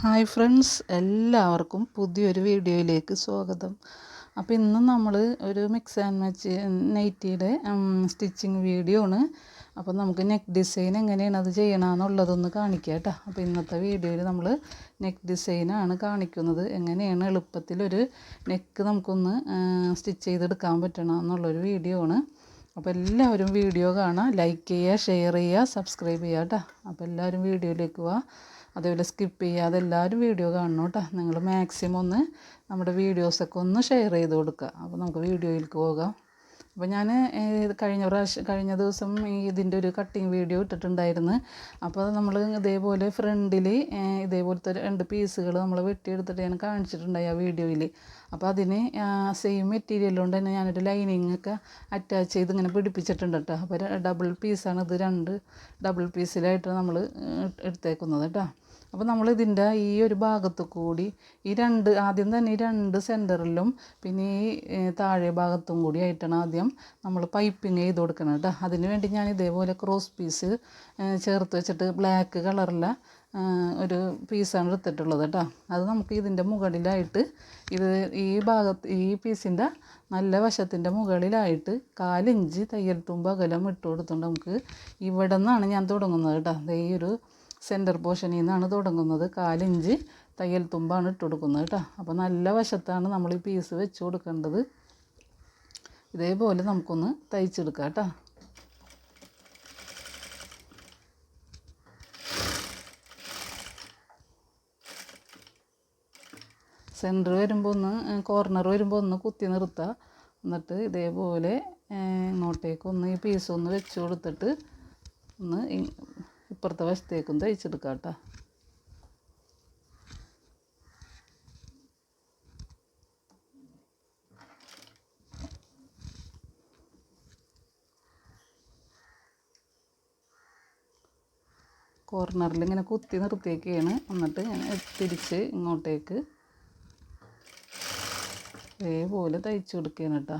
Hi friends എല്ലാവർക്കും പുതിയൊരു വീഡിയോയിലേക്ക് സ്വാഗതം. അപ്പോൾ ഇന്ന് നമ്മൾ ഒരു മിക്സ് ആൻഡ് മാച്ച് നൈറ്റിയുടെ സ്റ്റിച്ചിങ് വീഡിയോ ആണ്. അപ്പോൾ നമുക്ക് നെക്ക് ഡിസൈൻ എങ്ങനെയാണ് അത് ചെയ്യണമെന്നുള്ളതൊന്ന് കാണിക്കാം കേട്ടോ. അപ്പോൾ ഇന്നത്തെ വീഡിയോയിൽ നമ്മൾ നെക്ക് ഡിസൈനാണ് കാണിക്കുന്നത്. എങ്ങനെയാണ് എളുപ്പത്തിലൊരു നെക്ക് നമുക്കൊന്ന് സ്റ്റിച്ച് ചെയ്തെടുക്കാൻ പറ്റണം എന്നുള്ളൊരു വീഡിയോ ആണ്. അപ്പോൾ എല്ലാവരും വീഡിയോ കാണാം ലൈക്ക് ചെയ്യുക ഷെയർ ചെയ്യുക സബ്സ്ക്രൈബ് ചെയ്യുക കേട്ടോ. അപ്പോൾ എല്ലാവരും വീഡിയോയിലേക്ക് പോവാം അതേപോലെ സ്കിപ്പ് ചെയ്യാതെ എല്ലാവരും വീഡിയോ കാണണം കേട്ടോ. നിങ്ങൾ മാക്സിമം ഒന്ന് നമ്മുടെ വീഡിയോസൊക്കെ ഒന്ന് ഷെയർ ചെയ്ത് കൊടുക്കുക. അപ്പോൾ നമുക്ക് വീഡിയോയിലേക്ക് പോകാം. അപ്പോൾ ഞാൻ കഴിഞ്ഞ പ്രാവശ്യം കഴിഞ്ഞ ദിവസം ഈ ഇതിന്റെ ഒരു കട്ടിങ് വീഡിയോ ഇട്ടിട്ടുണ്ടായിരുന്നു. അപ്പോൾ നമ്മൾ ഇതേപോലെ ഫ്രണ്ടിൽ ഇതേപോലത്തെ രണ്ട് പീസുകൾ നമ്മൾ വെട്ടിയെടുത്തിട്ട് ഞാൻ കാണിച്ചിട്ടുണ്ടായി ആ വീഡിയോയിൽ അപ്പോൾ അതിന് സെയിം മെറ്റീരിയൽ കൊണ്ട് തന്നെ ഞാനൊരു ലൈനിങ് ഒക്കെ അറ്റാച്ച് ചെയ്ത് ഇങ്ങനെ പിടിപ്പിച്ചിട്ടുണ്ട് കേട്ടോ അപ്പോൾ ഡബിൾ പീസാണ് ഇത് രണ്ട് ഡബിൾ പീസിലായിട്ട് നമ്മൾ എടുത്തേക്കുന്നത് കേട്ടോ അപ്പോൾ നമ്മൾ ഇതിന്റെ ഈ ഒരു ഭാഗത്തു കൂടി ഈ രണ്ട് ആദ്യം തന്നെ ഈ രണ്ട് സെന്ററിലും പിന്നെ ഈ താഴെ ഭാഗത്തും കൂടി ആയിട്ടാണ് ആദ്യം നമ്മൾ പൈപ്പിങ് ചെയ്ത് കൊടുക്കണം കേട്ടോ അതിന് വേണ്ടി ഞാൻ ഇതേപോലെ ക്രോസ് പീസ് ചേർത്ത് വെച്ചിട്ട് ബ്ലാക്ക് കളറിലെ ഒരു പീസാണ് എടുത്തിട്ടുള്ളത് കേട്ടോ അത് നമുക്ക് ഇതിന്റെ മുകളിലായിട്ട് ഇത് ഈ ഭാഗത്ത് ഈ പീസിന്റെ നല്ല വശത്തിന്റെ മുകളിലായിട്ട് കാലിഞ്ച് തയ്യൽ തുമ്പ് അകലം ഇട്ട് കൊടുത്തുകൊണ്ട് നമുക്ക്. ഇവിടെ നിന്നാണ് ഞാൻ തുടങ്ങുന്നത് കേട്ടോ ഈ ഒരു സെന്റർ പോർഷനിൽ നിന്നാണ് തുടങ്ങുന്നത്. കാലിഞ്ച് തയ്യൽ തുമ്പാണ് ഇട്ട് കൊടുക്കുന്നത് കേട്ടോ. അപ്പോൾ നല്ല വശത്താണ് നമ്മൾ ഈ പീസ് വെച്ച് കൊടുക്കേണ്ടത്. ഇതേപോലെ നമുക്കൊന്ന് തയ്ച്ചെടുക്കാം കേട്ടോ. സെന്റർ വരുമ്പോൾ ഒന്ന് കോർണർ വരുമ്പോൾ ഒന്ന് കുത്തി നിർത്തുക എന്നിട്ട് ഇതേപോലെ ഇങ്ങോട്ടേക്ക് ഒന്ന് ഈ പീസ് ഒന്ന് വെച്ച് കൊടുത്തിട്ട് ഒന്ന് ഇപ്പുറത്തെ വശത്തേക്കും തയ്ച്ചെടുക്കാം കേട്ടോ. കോർണറിൽ ഇങ്ങനെ കുത്തി നിർത്തിയേക്കാണ്. എന്നിട്ട് ഞാൻ തിരിച്ച് ഇങ്ങോട്ടേക്ക് ഇതേപോലെ തയ്ച്ചു കൊടുക്കുകയാണ് കേട്ടോ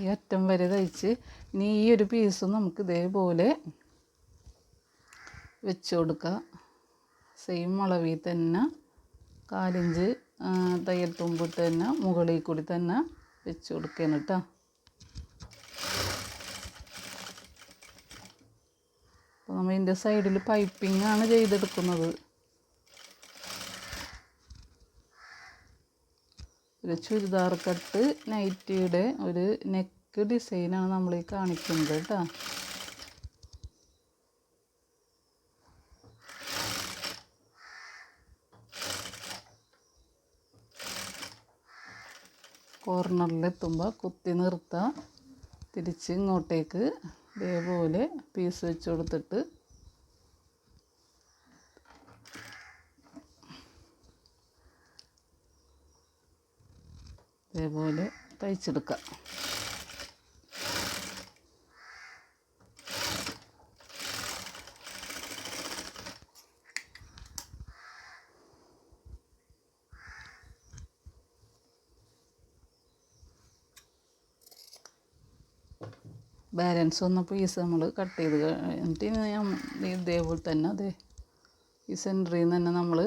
ഈ അറ്റം വരെ തയ്ച്ച് ഇനി ഈ ഒരു പീസും നമുക്ക് ഇതേപോലെ വെച്ച് കൊടുക്കുക സെയിം അളവിൽ തന്നെ കാലിഞ്ച് തയ്യൽ തുമ്പിട്ട് തന്നെ മുകളിൽ കൂടി തന്നെ വെച്ച് കൊടുക്കണം കേട്ടോ. അപ്പോൾ നമ്മൾ ഇതിന്റെ സൈഡിൽ പൈപ്പിംഗ് ആണ് ചെയ്തെടുക്കുന്നത്. ഒരു ചുരിദാർ കട്ട് നൈറ്റിയുടെ ഒരു നെക്ക് ഡിസൈനാണ് നമ്മൾ ഈ കാണിക്കുന്നത് കേട്ടോ. കോർണറിലെത്തുമ്പോൾ കുത്തി നിർത്തുക തിരിച്ച് ഇങ്ങോട്ടേക്ക് ഇതേപോലെ പീസ് വെച്ച് കൊടുത്തിട്ട്. ഇതേപോലെ തയ്ച്ചെടുക്കുക ബാലൻസ് വന്ന പീസ് നമ്മൾ കട്ട് ചെയ്ത് എന്നിട്ട് ഇതേപോലെ തന്നെ അതെ ഈ സെന്ററിൽ നിന്ന് തന്നെ നമ്മൾ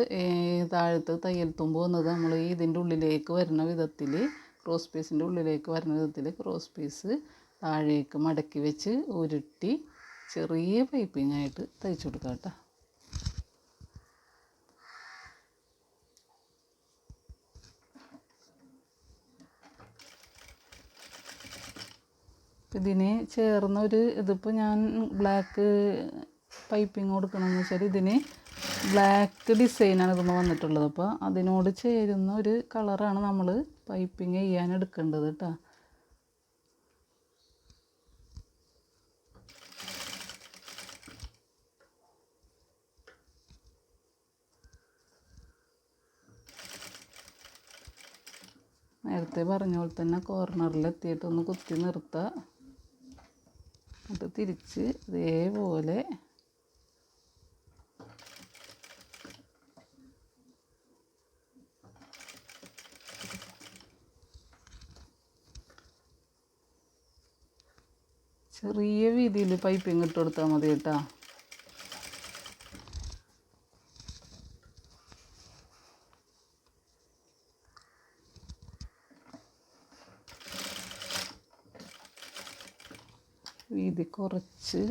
താഴത്ത് തയ്യൽ തുമ്പ് വന്നത് നമ്മൾ ഇതിന്റെ ഉള്ളിലേക്ക് വരുന്ന വിധത്തിൽ ക്രോസ് പീസിന്റെ ഉള്ളിലേക്ക് വരുന്ന വിധത്തിൽ ക്രോസ് പീസ് താഴേക്ക് മടക്കി വെച്ച് ഉരുട്ടി ചെറിയ പൈപ്പിംഗ് ആയിട്ട് തയ്ച്ചു കൊടുക്കാം കേട്ടോ ഇതിന് ചേർന്ന ഒരു ഇതിപ്പോൾ ഞാൻ ബ്ലാക്ക് പൈപ്പിംഗ് കൊടുക്കണമെന്ന് വെച്ചാൽ ഇതിന് ബ്ലാക്ക് ഡിസൈനാണ് ഇതിന് വന്നിട്ടുള്ളത്. അപ്പോൾ അതിനോട് ചേരുന്ന ഒരു കളറാണ് നമ്മൾ പൈപ്പിംഗ് ചെയ്യാൻ എടുക്കേണ്ടത് കേട്ടോ നേരത്തെ പറഞ്ഞ പോലെ തന്നെ കോർണറിൽ എത്തിയിട്ട് കുത്തി നിർത്തുക എന്നിട്ട് തിരിച്ച് ഇതേപോലെ ചെറിയ വീതിയിൽ പൈപ്പിംഗ് ഇട്ട് കൊടുത്താൽ മതി കേട്ടോ. വീതി കുറച്ച്.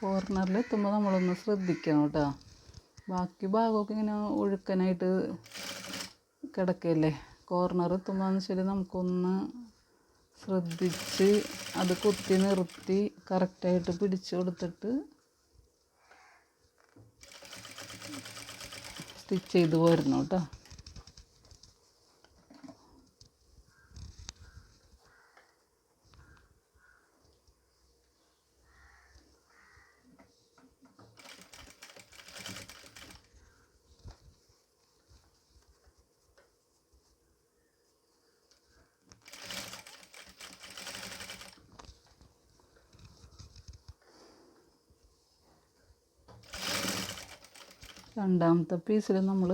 കോർണറിൽ എത്തുമ്പോൾ നമ്മളൊന്ന് ശ്രദ്ധിക്കണം കേട്ടോ. ബാക്കി ഭാഗമൊക്കെ ഇങ്ങനെ ഒഴുക്കനായിട്ട് കിടക്കല്ലേ കോർണർ എത്തുമ്പോഴെന്ന് വെച്ചാൽ നമുക്കൊന്ന് ശ്രദ്ധിച്ച് അത് കുത്തി നിർത്തി കറക്റ്റായിട്ട് പിടിച്ചു കൊടുത്തിട്ട് സ്റ്റിച്ച് ചെയ്ത് പോരുന്നു കേട്ടോ. രണ്ടാമത്തെ പീസിൽ നമ്മൾ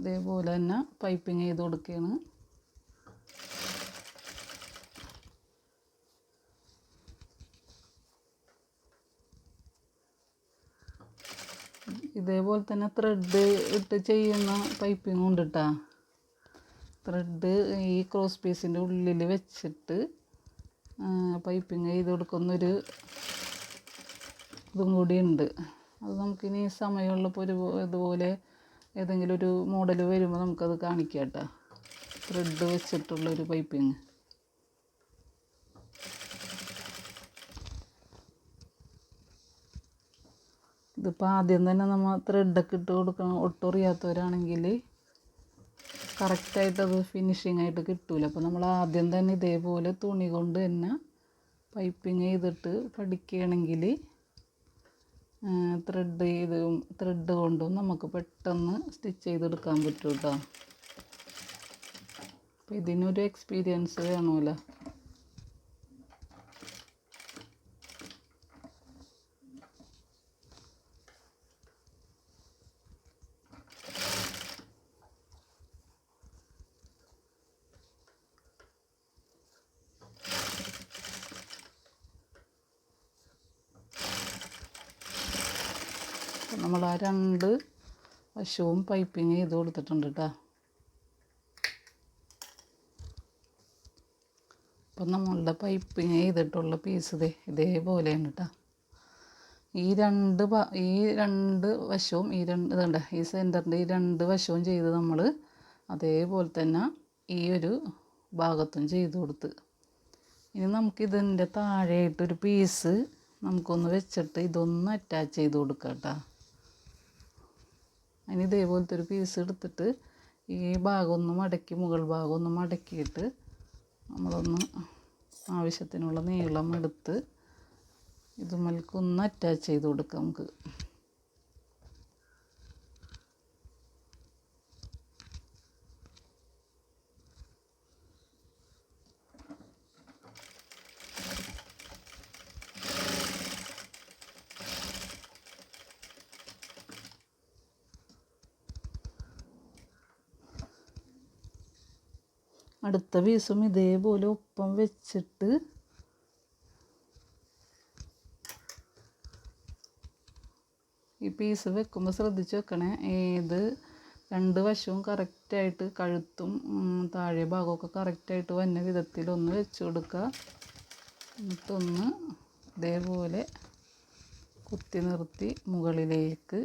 ഇതേപോലെ തന്നെ പൈപ്പിങ് ചെയ്ത് കൊടുക്കുകയാണ്. ഇതേപോലെ തന്നെ ത്രെഡ് ഇട്ട് ചെയ്യുന്ന പൈപ്പിംഗ് ഉണ്ട് കേട്ടോ ത്രെഡ് ഈ ക്രോസ് പീസിന്റെ ഉള്ളിൽ വെച്ചിട്ട് പൈപ്പിങ് ചെയ്ത് കൊടുക്കുന്നൊരു ഇതും കൂടി ഉണ്ട്. അത് നമുക്കിനി സമയമുള്ളപ്പോൾ ഒരു ഇതുപോലെ ഏതെങ്കിലും ഒരു മോഡൽ വരുമ്പോൾ നമുക്കത് കാണിക്കാം കേട്ടോ. ത്രെഡ് വെച്ചിട്ടുള്ളൊരു പൈപ്പിങ് ഇതിപ്പോൾ ആദ്യം തന്നെ നമ്മൾ ത്രെഡൊക്കെ ഇട്ട് കൊടുക്കണം. ഒട്ടും അറിയാത്തവരാണെങ്കിൽ കറക്റ്റായിട്ട് അത് ഫിനിഷിംഗ് ആയിട്ട് കിട്ടൂല. അപ്പോൾ നമ്മൾ ആദ്യം തന്നെ ഇതേപോലെ തുണി കൊണ്ട് തന്നെ പൈപ്പിങ് ചെയ്തിട്ട് പഠിക്കുകയാണെങ്കിൽ ത്രെഡ് ചെയ്ത് ത്രെഡ് കൊണ്ടും നമുക്ക് പെട്ടെന്ന് സ്റ്റിച്ച് ചെയ്തെടുക്കാൻ പറ്റും കേട്ടോ അപ്പോൾ ഇതിനൊരു എക്സ്പീരിയൻസ് വേണമല്ലോ നമ്മൾ ആ രണ്ട് വശവും പൈപ്പിങ് ചെയ്ത് കൊടുത്തിട്ടുണ്ട് കേട്ടോ അപ്പം നമ്മളുടെ പൈപ്പിങ് ചെയ്തിട്ടുള്ള പീസ് ഇതേ ഇതേപോലെയാണ് കേട്ടോ ഈ രണ്ട് ഈ രണ്ട് വശവും ഈ രണ്ട് ഇതുണ്ട് ഈ സെന്ററിന്റെ ഈ രണ്ട് വശവും ചെയ്ത് നമ്മൾ അതേപോലെ തന്നെ ഈ ഒരു ഭാഗത്തും ചെയ്ത് കൊടുത്ത്. ഇനി നമുക്കിതിന്റെ താഴെയായിട്ടൊരു പീസ് നമുക്കൊന്ന് വെച്ചിട്ട് ഇതൊന്ന് അറ്റാച്ച് ചെയ്ത് കൊടുക്കാം കേട്ടോ അതിന് ഇതേപോലത്തെ ഒരു പീസ് എടുത്തിട്ട് ഈ ഭാഗം ഒന്ന് മടക്കി മുകൾ ഭാഗം ഒന്ന് മടക്കിയിട്ട് നമ്മളൊന്ന് ആവശ്യത്തിനുള്ള നീളം എടുത്ത് ഇതുമൽക്കൊന്ന് അറ്റാച്ച് ചെയ്ത് കൊടുക്കാം നമുക്ക്. അടുത്ത പീസും ഇതേപോലെ ഒപ്പം വെച്ചിട്ട് ഈ പീസ് വെക്കുമ്പോൾ ശ്രദ്ധിച്ച് വെക്കണേ. ഏത് രണ്ട് വശവും കറക്റ്റായിട്ട് കഴുത്തും താഴെ ഭാഗമൊക്കെ കറക്റ്റായിട്ട് വന്ന വിധത്തിൽ ഒന്ന് വെച്ച് കൊടുക്കുക. എന്നിട്ടൊന്ന് ഇതേപോലെ കുത്തി നിർത്തി മുകളിലേക്ക്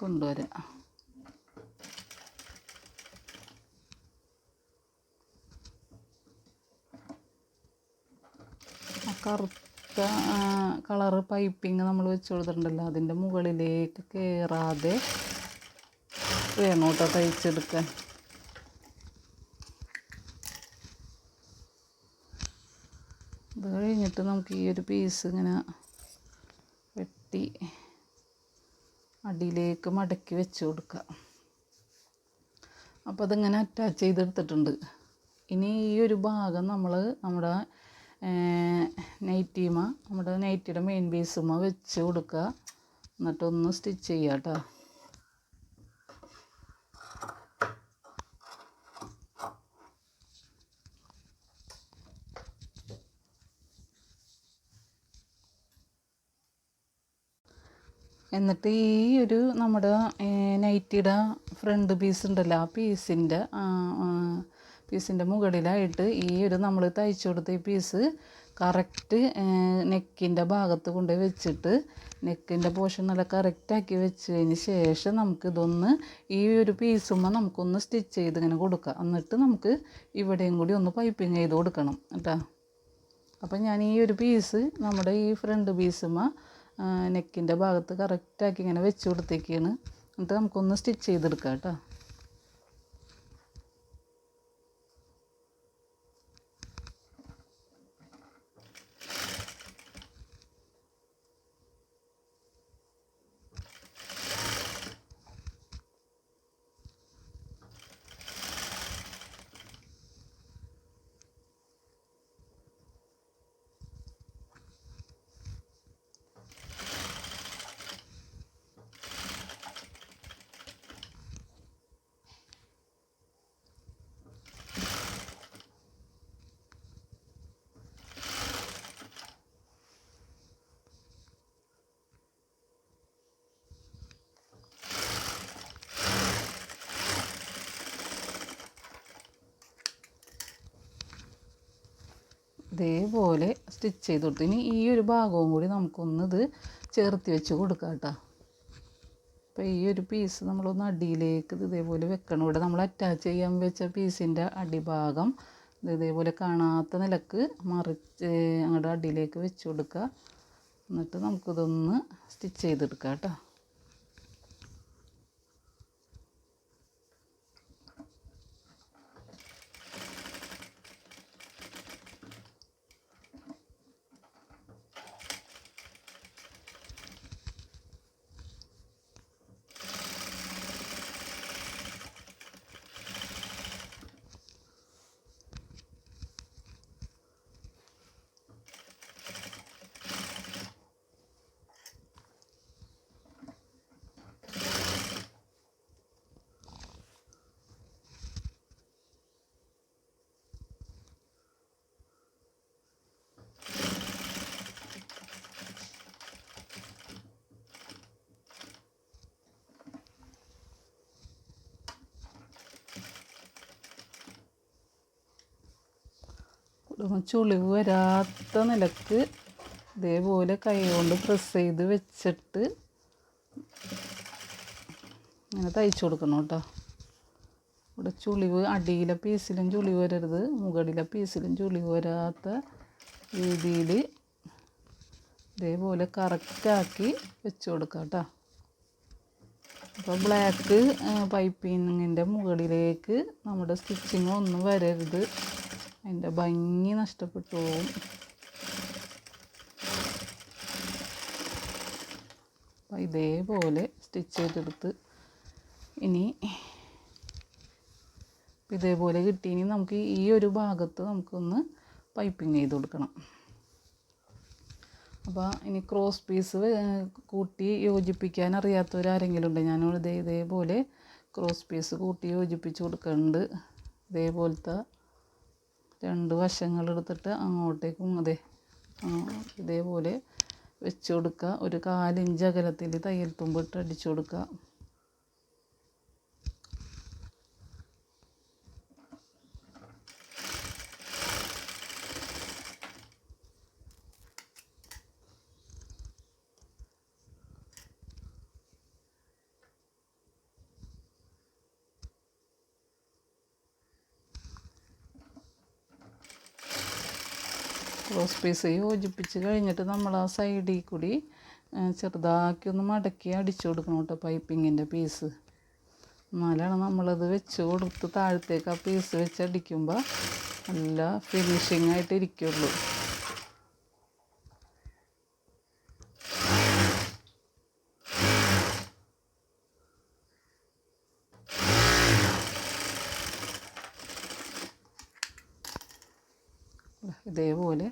കൊണ്ടുവരാം. കറുത്ത കളറ് പൈപ്പിങ് നമ്മൾ വെച്ച് കൊടുത്തിട്ടുണ്ടല്ലോ. അതിന്റെ മുകളിലേക്ക് കയറാതെ വേണോട്ട കേട്ടോ തയ്ച്ചെടുക്കാൻ. അത് കഴിഞ്ഞിട്ട് നമുക്ക് ഈ ഒരു പീസ് ഇങ്ങനെ വെട്ടി അടിയിലേക്ക് മടക്കി വെച്ച് കൊടുക്കുക അപ്പോൾ അതിങ്ങനെ അറ്റാച്ച് ചെയ്തെടുത്തിട്ടുണ്ട്. ഇനി ഈ ഒരു ഭാഗം നമ്മൾ നമ്മുടെ നൈറ്റീമ നമ്മുടെ നൈറ്റിയുടെ മെയിൻ പീസുമ വെച്ച് കൊടുക്കുക എന്നിട്ടൊന്ന് സ്റ്റിച്ച് ചെയ്യുക കേട്ടോ എന്നിട്ട് ഈ ഒരു നമ്മുടെ നൈറ്റിയുടെ ഫ്രണ്ട് പീസ് ഉണ്ടല്ലോ ആ പീസിന്റെ പീസിന്റെ മുകളിലായിട്ട് ഈ ഒരു നമ്മൾ തയ്ച്ചു കൊടുത്ത ഈ പീസ് കറക്റ്റ് നെക്കിന്റെ ഭാഗത്ത് കൊണ്ട് വെച്ചിട്ട് നെക്കിന്റെ പോർഷൻ നല്ല കറക്റ്റാക്കി വെച്ചതിന് ശേഷം നമുക്കിതൊന്ന് ഈ ഒരു പീസുമ്പോൾ നമുക്കൊന്ന് സ്റ്റിച്ച് ചെയ്ത് ഇങ്ങനെ കൊടുക്കാം എന്നിട്ട് നമുക്ക് ഇവിടെയും കൂടി ഒന്ന് പൈപ്പിങ് ചെയ്ത് കൊടുക്കണം കേട്ടോ. അപ്പം ഞാൻ ഈ ഒരു പീസ് നമ്മുടെ ഈ ഫ്രണ്ട് പീസുമ്മ നെക്കിന്റെ ഭാഗത്ത് കറക്റ്റാക്കി ഇങ്ങനെ വെച്ച് കൊടുത്തേക്കാണ്. എന്നിട്ട് നമുക്കൊന്ന് സ്റ്റിച്ച് ചെയ്തെടുക്കാം കേട്ടോ. ഇതേപോലെ സ്റ്റിച്ച് ചെയ്ത് കൊടുത്തു. ഇനി ഈ ഒരു ഭാഗവും കൂടി നമുക്കൊന്നിത് ചേർത്ത് വെച്ച് കൊടുക്കാം കേട്ടോ. അപ്പോൾ ഈ ഒരു പീസ് നമ്മളൊന്ന് അടിയിലേക്ക് ഇത് ഇതേപോലെ വെക്കണം. ഇവിടെ നമ്മൾ അറ്റാച്ച് ചെയ്യാൻ വെച്ച പീസിന്റെ അടിഭാഗം ഇത് ഇതേപോലെ കാണാത്ത നിലയ്ക്ക് മറിച്ച് അങ്ങോട്ട് അടിയിലേക്ക് വെച്ച് കൊടുക്കുക. എന്നിട്ട് നമുക്കിതൊന്ന് സ്റ്റിച്ച് ചെയ്തെടുക്കാം കേട്ടോ. ചുളിവ് വരാത്ത നിലയ്ക്ക് ഇതേപോലെ കൈ കൊണ്ട് പ്രസ് ചെയ്ത് വെച്ചിട്ട് ഇങ്ങനെ തയ്ച്ചു കൊടുക്കണം കേട്ടോ. ഇവിടെ ചുളിവ് അടിയിലെ പീസിലും ചുളിവ് വരരുത്. മുകളിലെ പീസിലും ചുളിവ് വരാത്ത രീതിയിൽ ഇതേപോലെ കറക്റ്റാക്കി വെച്ച് കൊടുക്കാം കേട്ടോ. അപ്പോൾ ബ്ലാക്ക് പൈപ്പിങ്ങിന്റെ മുകളിലേക്ക് നമ്മുടെ സ്റ്റിച്ചിങ് ഒന്നും വരരുത്. അതിന്റെ ഭംഗി നഷ്ടപ്പെട്ടു പോകും അപ്പം ഇതേപോലെ സ്റ്റിച്ച് ചെയ്തെടുത്ത് ഇനി ഇതേപോലെ കിട്ടി. ഇനി നമുക്ക് ഈ ഒരു ഭാഗത്ത് നമുക്കൊന്ന് പൈപ്പിംഗ് ചെയ്ത് കൊടുക്കണം. അപ്പോൾ ഇനി ക്രോസ് പീസ് കൂട്ടി യോജിപ്പിക്കാൻ അറിയാത്തവരാരെങ്കിലും ഉണ്ട്? ഞാനിവിടെ ഇതേ ഇതേപോലെ ക്രോസ് പീസ് കൂട്ടി യോജിപ്പിച്ച് കൊടുക്കുന്നുണ്ട് ഇതേപോലത്തെ രണ്ട് വശങ്ങൾ എടുത്തിട്ട് അങ്ങോട്ടേക്കും അതെ ഇതേപോലെ വെച്ച് കൊടുക്കുക. ഒരു കാലിഞ്ച് അകലത്തിൽ തയ്യൽ തുമ്പിട്ട് അടിച്ചു കൊടുക്കുക. ക്രോസ് പീസ് യോജിപ്പിച്ച് കഴിഞ്ഞിട്ട് നമ്മൾ ആ സൈഡിൽ കൂടി ചെറുതാക്കി ഒന്ന് മടക്കി അടിച്ചു കൊടുക്കണം കേട്ടോ പൈപ്പിങ്ങിന്റെ പീസ്. എന്നാലാണ് നമ്മളത് വെച്ച് കൊടുത്ത് താഴത്തേക്ക് ആ പീസ് വെച്ച് അടിക്കുമ്പോൾ നല്ല ഫിനിഷിങ് ആയിട്ട് ഇരിക്കുള്ളൂ ഇതേപോലെ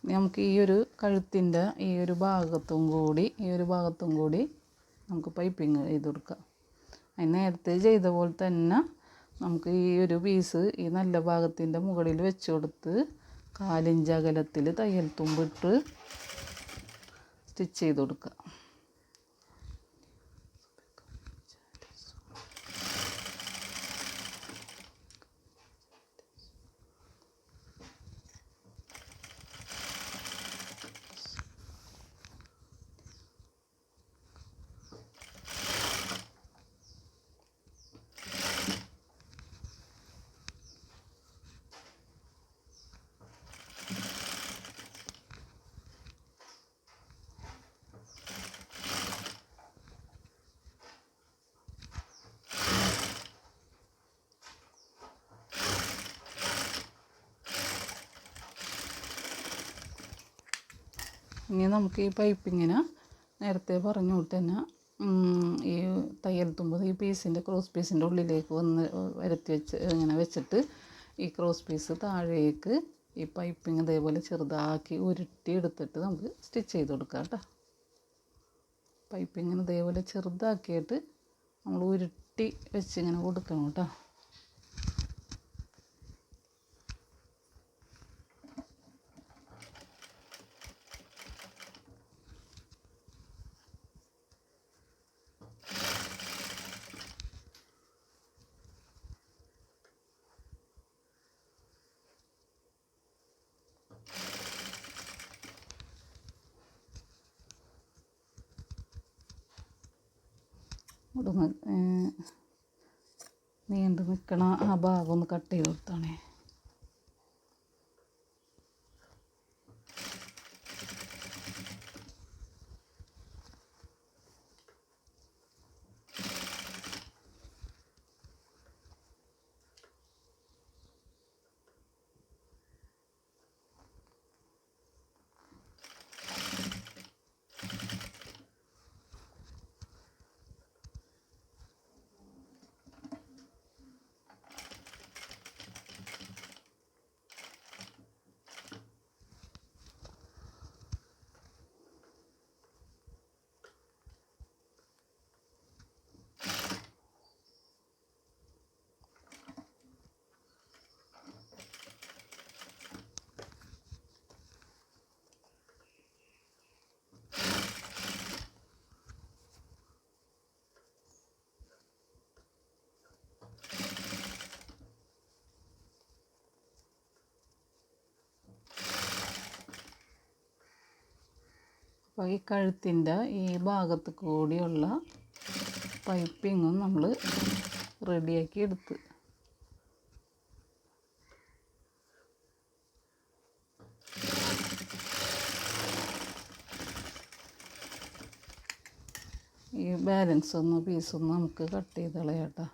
ഇനി നമുക്ക് ഈ ഒരു കഴുത്തിന്റെ ഈ ഒരു ഭാഗത്തും കൂടി ഈ ഒരു ഭാഗത്തും കൂടി നമുക്ക് പൈപ്പിങ് ചെയ്ത് കൊടുക്കാം. അതിന് നേരത്തെ ചെയ്ത പോലെ തന്നെ നമുക്ക് ഈ ഒരു പീസ് ഈ നല്ല ഭാഗത്തിന്റെ മുകളിൽ വെച്ച് കൊടുത്ത് കാലിഞ്ച് അകലത്തിൽ തയ്യൽ തുമ്പിട്ട് സ്റ്റിച്ച് ചെയ്ത് കൊടുക്കുക ഇനി നമുക്ക് ഈ പൈപ്പിങ്ങിന് നേരത്തെ പറഞ്ഞ കൊണ്ട് തന്നെ ഈ തയ്യൽ തുമ്പ് ഈ പീസിന്റെ ക്രോസ് പീസിന്റെ ഉള്ളിലേക്ക് വന്ന് വരത്തി വെച്ച് ഇങ്ങനെ വെച്ചിട്ട് ഈ ക്രോസ് പീസ് താഴേക്ക് ഈ പൈപ്പിങ് ഇതേപോലെ ചെറുതാക്കി ഉരുട്ടി എടുത്തിട്ട് നമുക്ക് സ്റ്റിച്ച് ചെയ്ത് കൊടുക്കാം കേട്ടോ. പൈപ്പിങ്ങിന് ഇതേപോലെ ചെറുതാക്കിയിട്ട് നമ്മൾ ഉരുട്ടി വെച്ച് ഇങ്ങനെ കൊടുക്കണം കേട്ടോ. നിന്ന് നീണ്ടു നിൽക്കണ ആ ഭാഗം ഒന്ന് കട്ട് ചെയ്ത് കൊടുത്താണേ അപ്പോൾ ഈ കഴുത്തിന്റെ ഈ ഭാഗത്ത് കൂടിയുള്ള പൈപ്പിങ്ങും നമ്മൾ റെഡിയാക്കി എടുത്ത്. ഈ ബാലൻസ് ഒന്ന് പീസൊന്ന് നമുക്ക് കട്ട് ചെയ്ത് കളയാട്ടോ.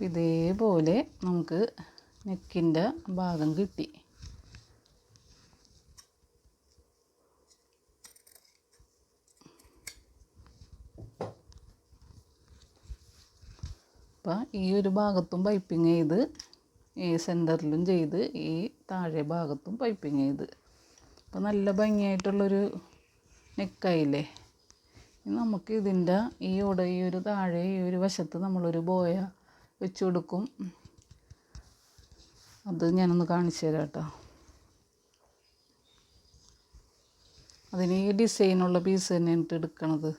ഇതേപോലെ നമുക്ക് നെക്കിന്റെ ഭാഗം കിട്ടി. അപ്പം ഈ ഒരു ഭാഗത്തും പൈപ്പിങ് ചെയ്ത് ഈ സെന്ററിലും ചെയ്ത് ഈ താഴെ ഭാഗത്തും പൈപ്പിങ് ചെയ്ത്. അപ്പോൾ നല്ല ഭംഗിയായിട്ടുള്ളൊരു നെക്കായില്ലേ? നമുക്ക് ഇതിന്റെ ഈ ഇവിടെ ഈ ഒരു താഴെ ഈ ഒരു വശത്ത് നമ്മളൊരു ബോയ വെച്ച് കൊടുക്കും. അത് ഞാനൊന്ന് കാണിച്ചു തരാം കേട്ടോ അതിന് ഈ ഡിസൈനുള്ള പീസ് തന്നെയാണ് എടുക്കണത്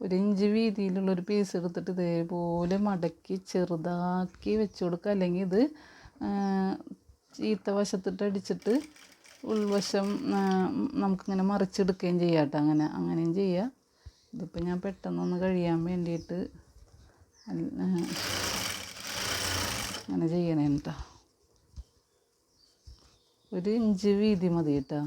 ഒരു ഇഞ്ച് വീതിയിലുള്ളൊരു പീസ് എടുത്തിട്ട് ഇതേപോലെ മടക്കി ചെറുതാക്കി വെച്ച് കൊടുക്കുക. അല്ലെങ്കിൽ ഇത് ചീത്ത വശത്തിട്ട് അടിച്ചിട്ട് ഉൾവശം നമുക്കിങ്ങനെ മറിച്ചെടുക്കുകയും ചെയ്യാം കേട്ടോ. അങ്ങനെ അങ്ങനെയും ചെയ്യാം. ഇതിപ്പോൾ ഞാൻ പെട്ടെന്നൊന്ന് കഴിയാൻ വേണ്ടിയിട്ട് അങ്ങനെ ചെയ്യണേ കേട്ടോ ഒരു ഇഞ്ച് വീതി മതി കേട്ടോ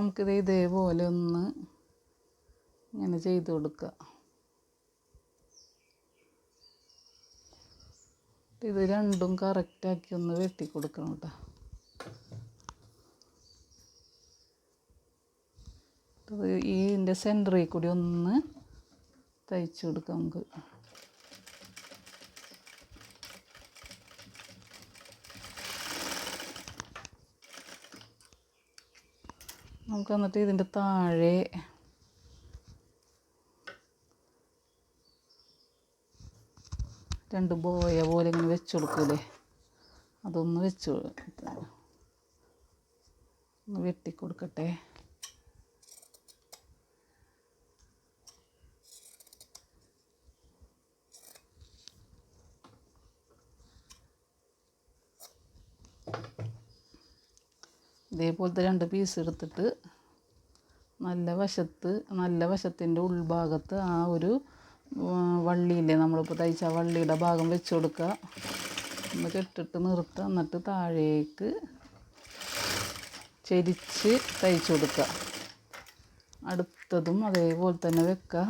നമുക്കിത് ഇതേപോലെ ഒന്ന് ഇങ്ങനെ ചെയ്ത് കൊടുക്കുക. ഇത് രണ്ടും കറക്റ്റാക്കി ഒന്ന് വെട്ടി കൊടുക്കണം കേട്ടോ ഈ ഇതിന്റെ സെന്ററിൽ കൂടി ഒന്ന് തയ്ച്ചു കൊടുക്കാം നമുക്ക്. നമുക്ക് എന്നിട്ട് ഇതിന്റെ താഴെ രണ്ട് ബോയ പോലെ ഇങ്ങനെ വെച്ച് കൊടുക്കൂലേ? അതൊന്ന് വെച്ച് ഒന്ന് വെട്ടി ഇതേപോലത്തെ രണ്ട് പീസ് എടുത്തിട്ട് നല്ല വശത്ത് നല്ല വശത്തിന്റെ ഉൾഭാഗത്ത് ആ ഒരു വള്ളിയില്ലേ നമ്മളിപ്പോൾ തയ്ച്ച വള്ളിയുടെ ഭാഗം വെച്ച് കൊടുക്കുക ഒന്ന് കെട്ടിട്ട് നിർത്തുക എന്നിട്ട് താഴേക്ക് ചെരിച്ച് തയ്ച്ച് കൊടുക്കുക അടുത്തതും അതേപോലെ തന്നെ വെക്കുക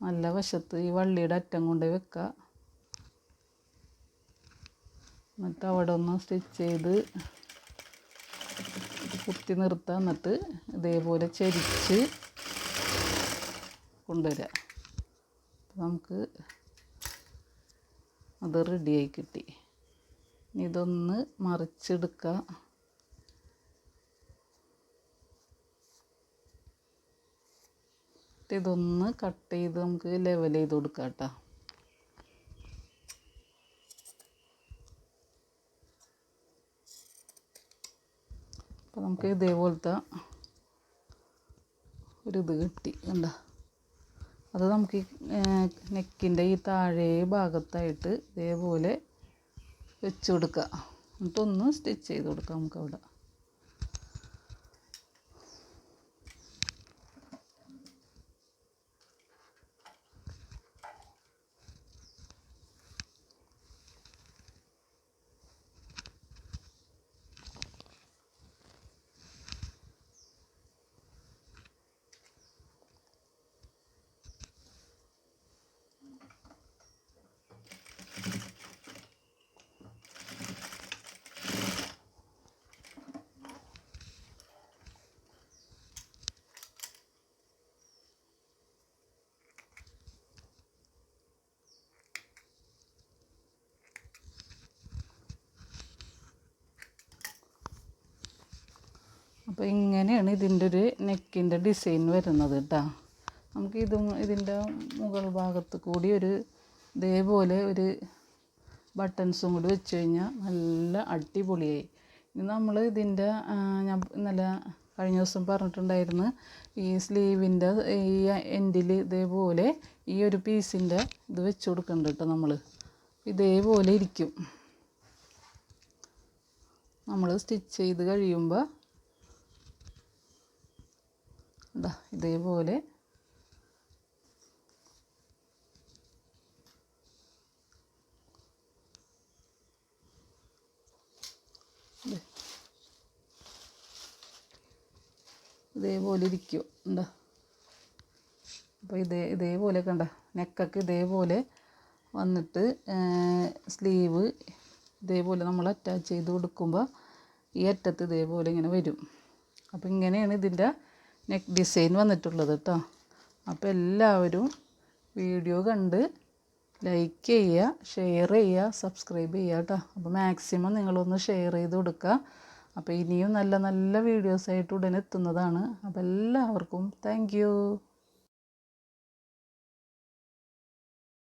നല്ല വശത്ത് ഈ വള്ളിയുടെ അറ്റം കൊണ്ട് വെക്കുക എന്നിട്ട് അവിടെ ഒന്ന് സ്റ്റിച്ച് ചെയ്ത് കുത്തി നിർത്തുക എന്നിട്ട് ഇതേപോലെ ചരിച്ച് കൊണ്ടുവരാം. നമുക്ക് അത് റെഡിയായി കിട്ടി. ഇതൊന്ന് മറിച്ചെടുക്കുക ഇതൊന്ന് കട്ട് ചെയ്ത് നമുക്ക് ലെവൽ ചെയ്ത് കൊടുക്കാം കേട്ടോ. അപ്പോൾ നമുക്ക് ഇതേപോലത്തെ ഒരു ഇത് കിട്ടി. കണ്ട? അത് നമുക്ക് നെക്കിന്റെ ഈ താഴെ ഭാഗത്തായിട്ട് ഇതേപോലെ വെച്ച് കൊടുക്കുക എന്നിട്ടൊന്ന് സ്റ്റിച്ച് ചെയ്ത് കൊടുക്കാം നമുക്ക് അപ്പോൾ ഇങ്ങനെയാണ് ഇതിന്റെ ഒരു നെക്കിന്റെ ഡിസൈൻ വരുന്നത് കേട്ടോ നമുക്ക് ഇത് ഇതിന്റെ മുകൾ ഭാഗത്ത് കൂടി ഒരു ഇതേപോലെ ഒരു ബട്ടൺസും കൂടി വെച്ച് കഴിഞ്ഞാൽ നല്ല അടിപൊളിയായി. ഇനി നമ്മൾ ഇതിന്റെ ഞാൻ ഇന്നലെ കഴിഞ്ഞ ദിവസം പറഞ്ഞിട്ടുണ്ടായിരുന്നു ഈ സ്ലീവിന്റെ ഈ എൻഡിൽ ഇതേപോലെ ഈ ഒരു പീസിന്റെ ഇത് വെച്ച് കൊടുക്കുന്നുണ്ട് കേട്ടോ നമ്മൾ ഇതേപോലെ ഇരിക്കും. നമ്മൾ സ്റ്റിച്ച് ചെയ്ത് കഴിയുമ്പോൾ ഇതാ ഇതേപോലെ. ഇതേപോലെ ഇരിക്കും. എന്താ അപ്പോൾ ഇതേ ഇതേപോലെ കണ്ട നെക്കൊക്കെ ഇതേപോലെ വന്നിട്ട് സ്ലീവ് ഇതേപോലെ നമ്മൾ അറ്റാച്ച് ചെയ്ത് കൊടുക്കുമ്പോൾ ഈ അറ്റത്ത് ഇതേപോലെ ഇങ്ങനെ വരും. അപ്പോൾ ഇങ്ങനെയാണ് ഇതിന്റെ നെക്ക് ഡിസൈൻ വന്നിട്ടുള്ളത് കേട്ടോ അപ്പോൾ എല്ലാവരും വീഡിയോ കണ്ട് ലൈക്ക് ചെയ്യുക ഷെയർ ചെയ്യുക സബ്സ്ക്രൈബ് ചെയ്യുക കേട്ടോ അപ്പോൾ മാക്സിമം നിങ്ങളൊന്ന് ഷെയർ ചെയ്ത് കൊടുക്കുക അപ്പോൾ ഇനിയും നല്ല നല്ല വീഡിയോസായിട്ട് ഉടനെ എത്തുന്നതാണ്. അപ്പോൾ എല്ലാവർക്കും താങ്ക്